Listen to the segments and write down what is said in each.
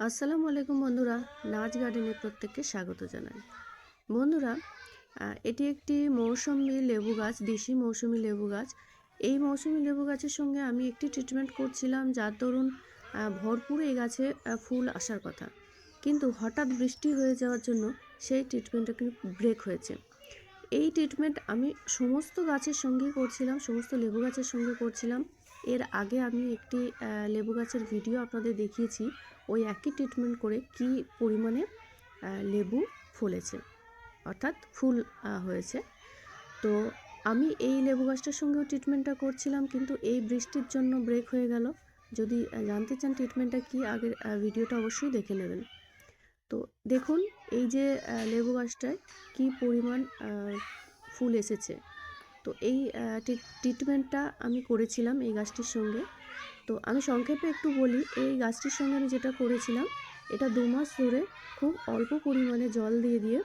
আসসালামু আলাইকুম বন্ধুরা, নাচ গার্ডেনে প্রত্যেককে স্বাগত জানাই। বন্ধুরা এটি একটি মৌসুমি লেবু গাছ, দেশি মৌসুমি লেবু গাছ। এই মৌসুমি লেবু গাছের সঙ্গে আমি একটি ট্রিটমেন্ট করছিলাম যার দরুন ভরপুর এই গাছে ফুল আসার কথা। কিন্তু হঠাৎ বৃষ্টি হয়ে যাওয়ার জন্য সেই ট্রিটমেন্টটা কিন্তু ব্রেক হয়েছে। এই ট্রিটমেন্ট আমি সমস্ত গাছের সঙ্গেই করছিলাম, সমস্ত লেবু গাছের সঙ্গে করছিলাম। এর আগে আমি একটি লেবু গাছের ভিডিও আপনাদের দেখিয়েছি। ওই একই ট্রিটমেন্ট করে কি পরিমাণে লেবু ফলেছে, অর্থাৎ ফুল হয়েছে। তো আমি এই লেবু গাছটার সঙ্গেও ট্রিটমেন্টটা করছিলাম, কিন্তু এই বৃষ্টির জন্য ব্রেক হয়ে গেল। যদি জানতে চান ট্রিটমেন্টটা কি, আগের ভিডিওটা অবশ্যই দেখে নেবেন। তো দেখুন, এই যে লেবু গাছটায় কি পরিমাণ ফুল এসেছে। তো এই ট্রিটমেন্টটা আমি করেছিলাম এই গাছটির সঙ্গে। তো আমি সংক্ষেপে একটু বলি, এই গাছটির সঙ্গে আমি যেটা করেছিলাম, এটা দু মাস ধরে খুব অল্প পরিমাণে জল দিয়ে দিয়ে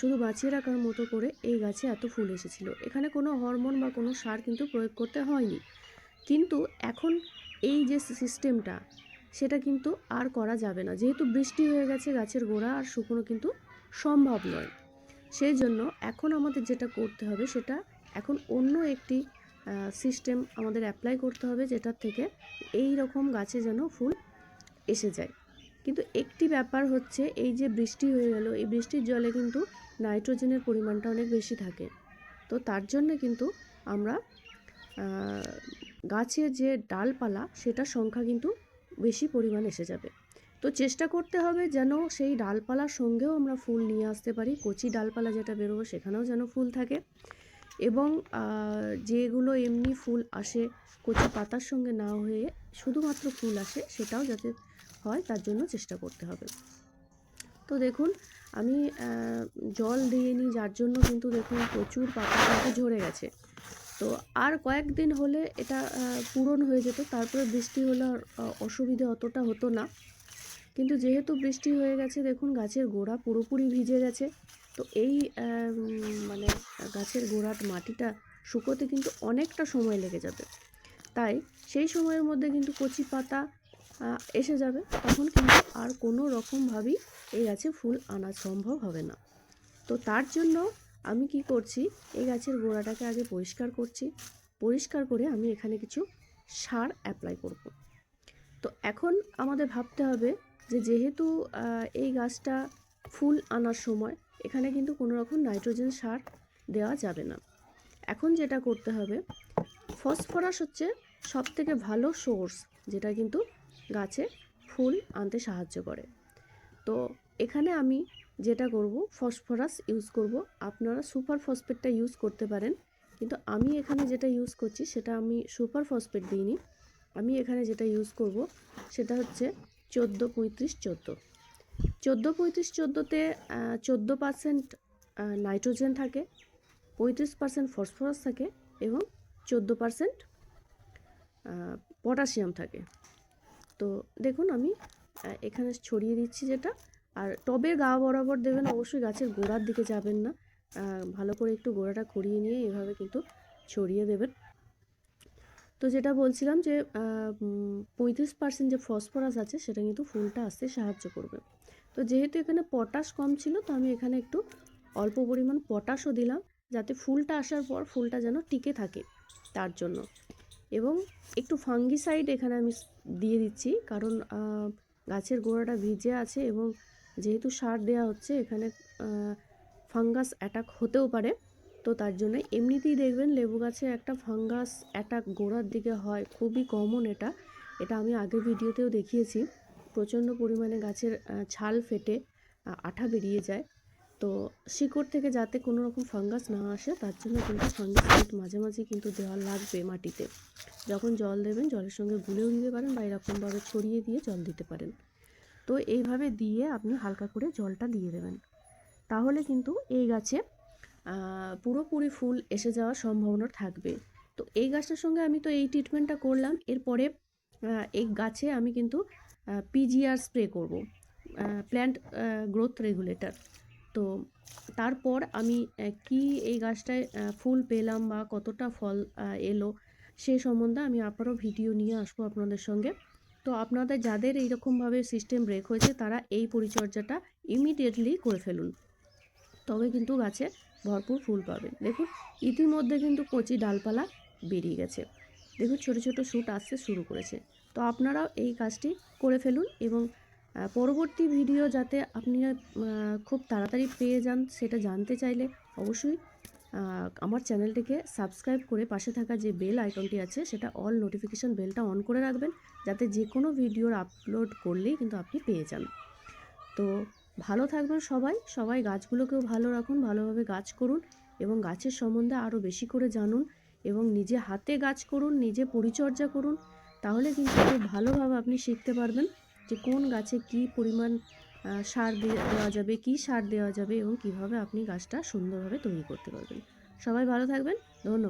শুধু বাঁচিয়ে রাখার মতো করে এই গাছে এত ফুল এসেছিল। এখানে কোনো হরমোন বা কোনো সার কিন্তু প্রয়োগ করতে হয়নি। কিন্তু এখন এই যে সিস্টেমটা, সেটা কিন্তু আর করা যাবে না। যেহেতু বৃষ্টি হয়ে গেছে, গাছের গোড়া আর শুকনো কিন্তু সম্ভব নয়। সেই জন্য এখন আমাদের যেটা করতে হবে, সেটা এখন অন্য একটি সিস্টেম আমাদের অ্যাপ্লাই করতে হবে যেটার থেকে এই রকম গাছে যেন ফুল এসে যায়। কিন্তু একটি ব্যাপার হচ্ছে, এই যে বৃষ্টি হয়ে গেল এই বৃষ্টির জলে কিন্তু নাইট্রোজেনের পরিমাণটা অনেক বেশি থাকে। তো তার জন্য কিন্তু আমরা গাছের যে ডালপালা, সেটার সংখ্যা কিন্তু বেশি পরিমাণ এসে যাবে। তো চেষ্টা করতে হবে যেন সেই ডালপালার সঙ্গেও আমরা ফুল নিয়ে আসতে পারি, কচি ডালপালা যেটা বেরোবো সেখানেও যেন ফুল থাকে। এবং যেগুলো এমনি ফুল আসে কচি পাতার সঙ্গে না হয়ে শুধুমাত্র ফুল আসে সেটাও যাতে হয় তার জন্য চেষ্টা করতে হবে। তো দেখুন, আমি জল দিয়ে নিই যার জন্য কিন্তু দেখুন প্রচুর পাতা কিন্তু ঝরে গেছে। তো আর কয়েকদিন হলে এটা পূরণ হয়ে যেত, তারপরে বৃষ্টি হলে অসুবিধে অতটা হতো না। কিন্তু যেহেতু বৃষ্টি হয়ে গেছে, দেখুন গাছের গোড়া পুরোপুরি ভিজে গেছে। তো এই মানে গাছের গোড়ার মাটিটা শুকোতে কিন্তু অনেকটা সময় লেগে যাবে। তাই সেই সময়ের মধ্যে কিন্তু কচি পাতা এসে যাবে। তখন কিন্তু আর কোনো রকমভাবেই এই গাছে ফুল আনা সম্ভব হবে না। তো তার জন্য আমি কি করছি, এই গাছের গোড়াটাকে আগে পরিষ্কার করছি। পরিষ্কার করে আমি এখানে কিছু সার অ্যাপ্লাই করব। তো এখন আমাদের ভাবতে হবে যে যেহেতু এই গাছটা ফুল আনার সময় এখানে কিন্তু কোনো রকম নাইট্রোজেন সার দেওয়া যাবে না। এখন যেটা করতে হবে, ফসফরাস হচ্ছে সব থেকে ভালো সোর্স, যেটা কিন্তু গাছে ফুল আনতে সাহায্য করে। তো এখানে আমি যেটা করব, ফসফরাস ইউজ করব। আপনারা সুপার ফসফেটটা ইউজ করতে পারেন, কিন্তু আমি এখানে যেটা ইউজ করছি, সেটা আমি সুপার ফসফেট দিইনি। আমি এখানে যেটা ইউজ করব, সেটা হচ্ছে চোদ্দ পঁয়ত্রিশ চোদ্দ। চোদ্দ পঁয়ত্রিশ চোদ্দোতে চোদ্দ পার্সেন্ট নাইট্রোজেন থাকে, পঁয়ত্রিশ পার্সেন্ট ফসফরাস থাকে এবং চোদ্দ পার্সেন্ট পটাশিয়াম থাকে। তো দেখুন আমি এখানে ছড়িয়ে দিচ্ছি যেটা। আর টবের গা বরাবর দেবেন, অবশ্যই গাছের গোড়ার দিকে যাবেন না। ভালো করে একটু গোড়াটা খড়িয়ে নিয়ে এভাবে কিন্তু ছড়িয়ে দেবেন। তো যেটা বলছিলাম যে পঁয়ত্রিশ পার্সেন্ট যে ফসফরাস আছে, সেটা কিন্তু ফুলটা আসতে সাহায্য করবে। তো যেহেতু এখানে পটাশ কম ছিল, তো আমি এখানে একটু অল্প পরিমাণ পটাশও দিলাম, যাতে ফুলটা আসার পর ফুলটা যেন টিকে থাকে তার জন্য। এবং একটু ফাঙ্গিসাইড এখানে আমি দিয়ে দিচ্ছি, কারণ গাছের গোড়াটা ভিজে আছে এবং যেহেতু সার দেওয়া হচ্ছে, এখানে ফাঙ্গাস অ্যাটাক হতেও পারে। তো তার জন্য এমনিতেই দেখবেন লেবু গাছে একটা ফাঙ্গাস অ্যাটাক গোড়ার দিকে হয়, খুবই কমন এটা। এটা আমি আগের ভিডিওতেও দেখিয়েছি। প্রচণ্ড পরিমাণে গাছের ছাল ফেটে আঠা বেরিয়ে যায়। তো শিকড় থেকে যাতে কোনো রকম ফাঙ্গাস না আসে, তার জন্য কিন্তু ফাঙ্গিসাইড মাঝে মাঝে কিন্তু দেওয়া লাগবে মাটিতে। যখন জল দেবেন, জলের সঙ্গে গুলেও দিতে পারেন বা এরকমভাবে ছড়িয়ে দিয়ে জল দিতে পারেন। তো এইভাবে দিয়ে আপনি হালকা করে জলটা দিয়ে দেবেন। তাহলে কিন্তু এই গাছে পুরোপুরি ফুল এসে যাওয়ার সম্ভাবনা থাকবে। তো এই গাছটার সঙ্গে আমি তো এই ট্রিটমেন্টটা করলাম। এরপরে এই গাছে আমি কিন্তু পিজিআর স্প্রে করব প্ল্যান্ট গ্রোথ রেগুলেটর তো তারপর আমি কি এই গাছটায় ফুল পেলাম বা কতটা ফল এলো সে সম্বন্ধে আমি আবারও ভিডিও নিয়ে আসব আপনাদের সঙ্গে। তো আপনাদের যাদের এইরকমভাবে সিস্টেম ব্রেক হয়েছে, তারা এই পরিচর্যাটা ইমিডিয়েটলি করে ফেলুন। তবে কিন্তু গাছে ভরপুর ফুল পাবেন। দেখুন, ইতিমধ্যে কিন্তু কচি ডালপালা বেরিয়ে গেছে। দেখুন, ছোট ছোট শ্যুট আসতে শুরু করেছে। তো আপনারাও এই কাজটি করে ফেলুন এবং পরবর্তী ভিডিও যাতে আপনি খুব তাড়াতাড়ি পেয়ে যান সেটা জানতে চাইলে অবশ্যই আমার চ্যানেলটিকে সাবস্ক্রাইব করে পাশে থাকা যে বেল আইকনটি আছে সেটা অল নোটিফিকেশান বেলটা অন করে রাখবেন যাতে যে কোনো ভিডিওর আপলোড করলেই কিন্তু আপনি পেয়ে যান। তো ভালো থাকবেন সবাই সবাই গাছগুলোকেও ভালো রাখুন, ভালোভাবে গাছ করুন এবং গাছের সম্বন্ধে আরও বেশি করে জানুন এবং নিজে হাতে গাছ করুন, নিজে পরিচর্যা করুন। তাহলে কিন্তু খুব ভালোভাবে আপনি শিখতে পারবেন যে কোন গাছে কি পরিমাণ সার দেওয়া যাবে, কি সার দেওয়া যাবে এবং কীভাবে আপনি গাছটা সুন্দরভাবে তৈরি করতে পারবেন। সবাই ভালো থাকবেন, ধন্যবাদ।